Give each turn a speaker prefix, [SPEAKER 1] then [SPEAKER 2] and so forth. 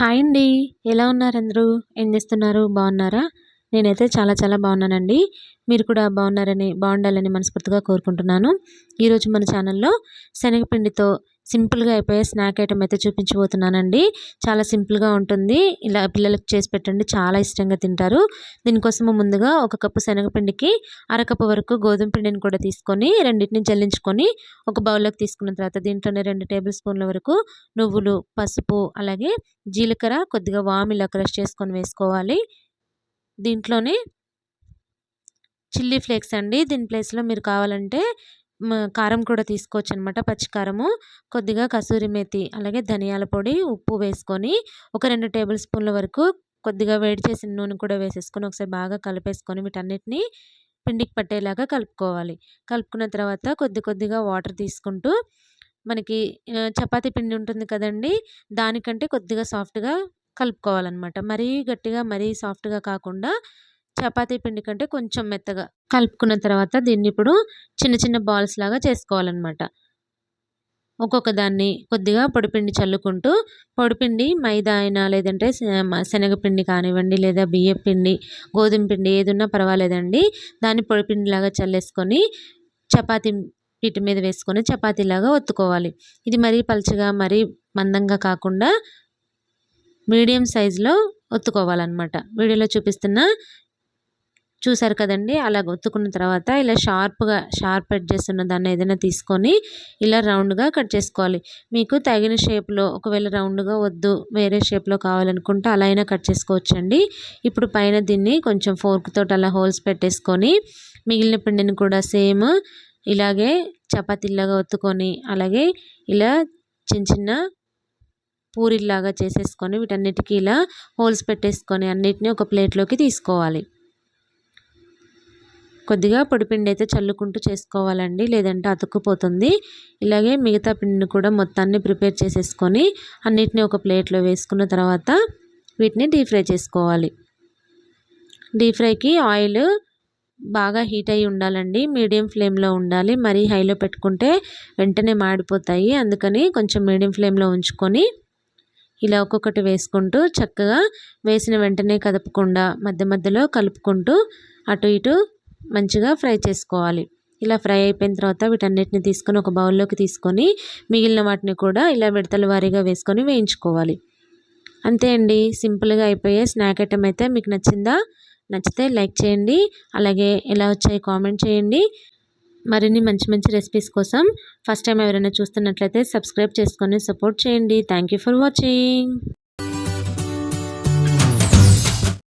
[SPEAKER 1] Hi అండి. ఎలా ఉన్నారు అందరూ? ఏం చేస్తున్నారు? బాగున్నారా? నేనైతే చాలా చాలా బాగున్నానండి. మీరు కూడా బాగున్నారని బాగుండాలని మనస్ఫూర్తిగా కోరుకుంటున్నాను. ఈరోజు మన ఛానల్లో శనగపిండితో సింపుల్గా అయిపోయే స్నాక్ ఐటమ్ అయితే చూపించబోతున్నానండి. చాలా సింపుల్గా ఉంటుంది. ఇలా పిల్లలకు చేసి పెట్టండి. చాలా ఇష్టంగా తింటారు. దీనికోసము ముందుగా ఒక కప్పు శనగపిండికి అరకప్పు వరకు గోధుమ పిండిని కూడా తీసుకొని రెండింటిని జల్లించుకొని ఒక బౌల్లోకి తీసుకున్న తర్వాత దీంట్లోనే రెండు టేబుల్ స్పూన్ల వరకు నువ్వులు పసుపు అలాగే జీలకర్ర కొద్దిగా వామ్ ఇలా క్రష్ చేసుకొని వేసుకోవాలి. దీంట్లోనే చిల్లీ ఫ్లేక్స్ అండి. దీని ప్లేస్లో మీరు కావాలంటే కారం కూడా తీసుకోవచ్చు అనమాట పచ్చికారము కొద్దిగా కసూరి మేతి అలాగే ధనియాల పొడి ఉప్పు వేసుకొని ఒక రెండు టేబుల్ స్పూన్ల వరకు కొద్దిగా వేడి చేసిన నూనె కూడా వేసేసుకొని ఒకసారి బాగా కలిపేసుకొని వీటన్నిటిని పిండికి పట్టేలాగా కలుపుకోవాలి. కలుపుకున్న తర్వాత కొద్ది కొద్దిగా వాటర్ తీసుకుంటూ మనకి చపాతీ పిండి ఉంటుంది కదండి దానికంటే కొద్దిగా సాఫ్ట్గా కలుపుకోవాలన్నమాట మరీ గట్టిగా మరీ సాఫ్ట్గా కాకుండా చపాతీ పిండి కంటే కొంచెం మెత్తగా కలుపుకున్న తర్వాత దీన్ని ఇప్పుడు చిన్న చిన్న బాల్స్ లాగా చేసుకోవాలన్నమాట. ఒక్కొక్క దాన్ని కొద్దిగా పొడిపిండి చల్లుకుంటూ పొడిపిండి మైదా అయినా లేదంటే శనగపిండి కానివ్వండి లేదా బియ్యం పిండి గోధుమ పిండి ఏది ఉన్నా పర్వాలేదండి. దాన్ని పొడిపిండిలాగా చల్లేసుకొని చపాతీ పీట మీద వేసుకొని చపాతీలాగా ఒత్తుకోవాలి. ఇది మరీ పలుచగా మరీ మందంగా కాకుండా మీడియం సైజులో ఒత్తుకోవాలన్నమాట. వీడియోలో చూపిస్తున్న చూసారు కదండి? అలా ఒత్తుకున్న తర్వాత ఇలా షార్ప్గా షార్ప్ ఎడ్జెస్ ఉన్న దాన్ని ఏదైనా తీసుకొని ఇలా రౌండ్గా కట్ చేసుకోవాలి. మీకు తగిన షేప్లో ఒకవేళ రౌండ్గా వద్దు వేరే షేప్లో కావాలనుకుంటే అలా అయినా కట్ చేసుకోవచ్చండి. ఇప్పుడు పైన దీన్ని కొంచెం ఫోర్క్ తోటి అలా హోల్స్ పెట్టేసుకొని మిగిలిన పిండిని కూడా సేమ్ ఇలాగే చపాతీలాగా ఒత్తుకొని అలాగే ఇలా చిన్న చిన్న పూరిలాగా చేసేసుకొని వీటన్నిటికీ ఇలా హోల్స్ పెట్టేసుకొని అన్నిటినీ ఒక ప్లేట్లోకి తీసుకోవాలి. కొద్దిగా పొడిపిండి అయితే చల్లుకుంటూ చేసుకోవాలండి లేదంటే అతుక్కుపోతుంది. ఇలాగే మిగతా పిండిని కూడా మొత్తాన్ని ప్రిపేర్ చేసేసుకొని అన్నిటిని ఒక ప్లేట్లో వేసుకున్న తర్వాత వీటిని డీప్ ఫ్రై చేసుకోవాలి. డీప్ ఫ్రైకి ఆయిల్ బాగా హీట్ అయ్యి ఉండాలండి మీడియం ఫ్లేమ్లో ఉండాలి. మరీ హైలో పెట్టుకుంటే వెంటనే మాడిపోతాయి. అందుకని కొంచెం మీడియం ఫ్లేమ్లో ఉంచుకొని ఇలా ఒక్కొక్కటి వేసుకుంటూ చక్కగా వేసిన వెంటనే కదపకుండా మధ్య మధ్యలో కలుపుకుంటూ అటు ఇటు మంచిగా ఫ్రై చేసుకోవాలి. ఇలా ఫ్రై అయిపోయిన తర్వాత వీటన్నిటిని తీసుకొని ఒక బౌల్లోకి తీసుకొని మిగిలిన వాటిని కూడా ఇలా విడతల వారీగా వేసుకొని వేయించుకోవాలి. అంతే అండి. సింపుల్గా అయిపోయే స్నాక్ ఐటమ్ అయితే మీకు నచ్చిందా? నచ్చితే లైక్ చేయండి. అలాగే ఎలా వచ్చాయి కామెంట్ చేయండి. మరిన్ని మంచి మంచి రెసిపీస్ కోసం ఫస్ట్ టైం ఎవరైనా చూస్తున్నట్లయితే సబ్స్క్రైబ్ చేసుకొని సపోర్ట్ చేయండి. Thank for watching.